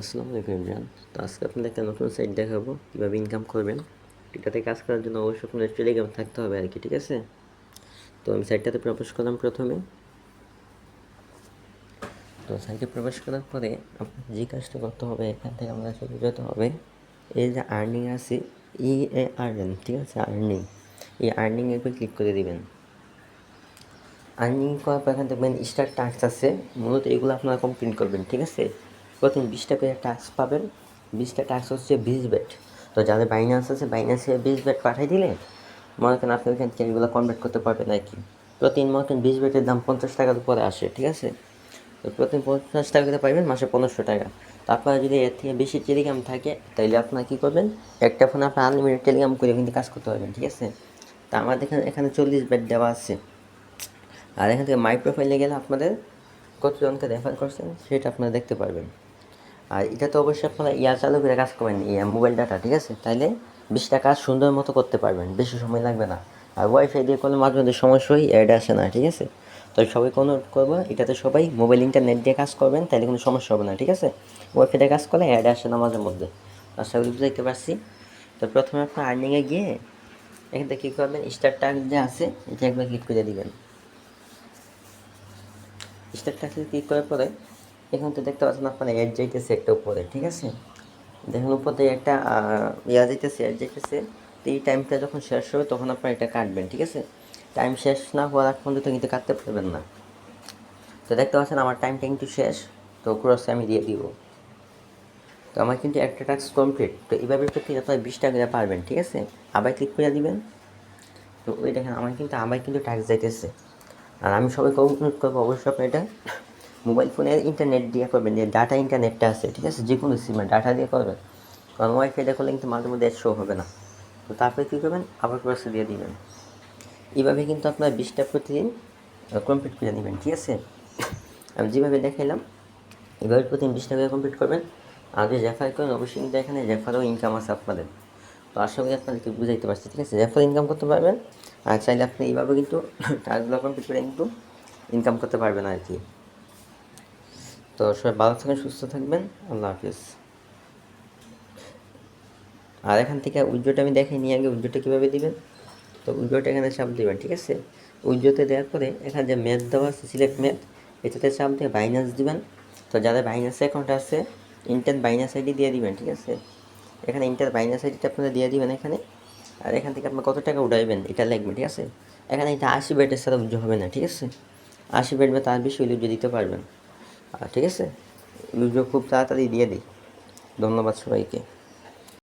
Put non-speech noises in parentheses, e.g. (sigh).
আসসালামু আলাইকুম ইমরান। তো আজকে আপনাদের একটা নতুন সাইট দেখাবো, কীভাবে ইনকাম করবেন। এটাতে কাজ করার জন্য অবশ্যই আপনাদের টেলিগ্রাম থাকতে হবে আর কি ঠিক আছে? তো আমি সাইটটাতে প্রবেশ করলাম প্রথমে। তো সাইটে প্রবেশ করার পরে আপনার যে কাজটা করতে হবে, এখান থেকে আমরা চলে যেতে হবে। এই যে আর্নিং আছে ই এ আর্ন ঠিক আছে আর্নিং এই আর্নিংয়ের উপর ক্লিক করে দিবেন। আর্নিং করার পর এখান দেখবেন স্টার টাস্ক আছে, মূলত এগুলো আপনারা কমপ্লিট করবেন, ঠিক আছে? প্রথম বিশটা করে টাস্ক পাবেন। বিশটা টাস্ক হচ্ছে বিশ বেট তো যাদের বাইনান্স আছে বাইনান্সে বিশ বেট পাঠিয়ে দিলে মনে করেন আপনি ওইখান থেকে এগুলো কনভার্ট করতে পারবেন আর কি। প্রতিদিন মনে করেন বিশ বেটের দাম পঞ্চাশ টাকার উপরে আসে, ঠিক আছে? তো প্রতিদিন পঞ্চাশ টাকা করে পাইবেন মাসে পনেরোশো টাকা। তো আপনার যদি এর থেকে বেশি টেলিগ্রাম থাকে তাহলে আপনারা কী করবেন? একটা ফোনে আপনার আনলিমিটেড টেলিগ্রাম করে কিন্তু কাজ করতে পারবেন, ঠিক আছে? তা আমাদের এখানে এখানে চল্লিশ বেড দেওয়া আছে। আর এখান থেকে মাই প্রোফাইলে গেলে আপনাদের কতজনকে রেফার করছেন, সেটা আপনারা দেখতে পারবেন। আর এটা তো অবশ্যই আপনারা ইয়া চালু করে কাজ করবেন, ইয়া মোবাইল ডাটা ঠিক আছে? তাইলে বিশটা কাজ সুন্দর মতো করতে পারবেন, বেশি সময় লাগবে না। আর ওয়াইফাই দিয়ে করলে মাঝে মধ্যে সমস্যা হয় অ্যাড আসে না, ঠিক আছে? তো সবাইকে অনুরোধ করব, এটাতে সবাই মোবাইল ইন্টারনেট দিয়ে কাজ করবেন তাহলে কোনো সমস্যা হবে না, ঠিক আছে? ওয়াইফাই দিয়ে কাজ করলে অ্যাড আসে না মাঝে মধ্যে। আশা করি বুঝাইতে পারছি। তো প্রথমে আপনার আর্নিংয়ে গিয়ে এখান থেকে কী করবেন? স্টার টাক যে আছে, এটা একবার ক্লিক করে দিবেন। স্টার টাকে ক্লিক করার পরে এখান তো দেখতে পাচ্ছেন আপনার অ্যাড যাইতেছে একটা উপরে, ঠিক আছে? দেখুন, উপর একটা ইয়া যাইতেছে অ্যাড যাইতেছে। তো এই টাইমটা যখন শেষ হবে, তখন আপনার এটা কাটবেন, ঠিক আছে? টাইম শেষ না হওয়ার আগ পর্যন্ত কিন্তু কাটতে পারবেন না। তো দেখতে পাচ্ছেন আমার টাইমটা কিন্তু শেষ, তো ক্রসে আমি দিয়ে দিব। তো আমার কিন্তু একটা টাস্ক কমপ্লিট তো এইভাবে প্রতি আপনার বিশ টাকা পারবেন, ঠিক আছে? আবার ক্লিক করে দিবেন। তো ওই দেখেন, আমার কিন্তু আবার কিন্তু ট্যাক্স যাইতেছে। আর আমি সবাইকে অনুরোধ করব, অবশ্যই আপনি এটা মোবাইল ফোনের ইন্টারনেট দিয়ে করবেন, যে ডাটা ইন্টারনেটটা আছে, ঠিক আছে? যে কোনো সিমে ডাটা দিয়ে করবেন। কারণ ওয়াইফাইটা করলে কিন্তু মাঝে মধ্যে শো হবে না। তো তারপরে কী করবেন? আবার ক্রসে দিয়ে দিবেন। এইভাবে কিন্তু আপনার বিশটা প্রতিদিন কমপ্লিট করে নেবেন, ঠিক আছে? আমি যেভাবে দেখাইলাম, এভাবে প্রতিদিন বিশ টাকা কমপ্লিট করবেন। আর যদি রেফার করেন, অবশ্যই কিন্তু এখানে রেফারও ইনকাম আছে আপনাদের। তো আশা করি আপনাদেরকে বুঝাইতে পারছি, ঠিক আছে? রেফার ইনকাম করতে পারবেন। আর চাইলে আপনি এইভাবে কিন্তু (coughs) টার্গগুলো কমপ্লিট করে কিন্তু ইনকাম করতে পারবেন আর কি। তো সবাই ভালো থাকবেন, সুস্থ থাকবেন। আল্লাহ হাফিজ। আর এখান থেকে উইড্রোটা আমি দেখাই, নিয়ে আগে উইড্রোটা কীভাবে দিবেন? তো উইড্রোটা এখানে চাপ দেবেন, ঠিক আছে? উইড্রোতে দেওয়ার পরে এখানে যে ম্যাথ দেওয়া আছে, সিলেক্ট ম্যাথ, এটাতে চাপ দিয়ে বাইন্যান্স দিবেন। তো যাদের বাইন্যান্স অ্যাকাউন্ট আছে, ইন্টার বাইন্যান্স আইডি দিয়ে দিবেন, ঠিক আছে? এখানে ইন্টার বাইন্যান্স আইডিটা আপনারা দিয়ে দিবেন এখানে। আর এখান থেকে আপনার কত টাকা উঠাইবেন, এটা লাগবে ঠিক আছে? এখানে এটা আশি বেডের সাথে উজ্জ্ব হবে না, ঠিক আছে? আশি বেড বা তার বেশি উজ্জ্ব দিতে পারবেন। ঠিক আছে। ভিডিও খুব তাড়াতাড়ি দিয়ে দিই। ধন্যবাদ সবাইকে।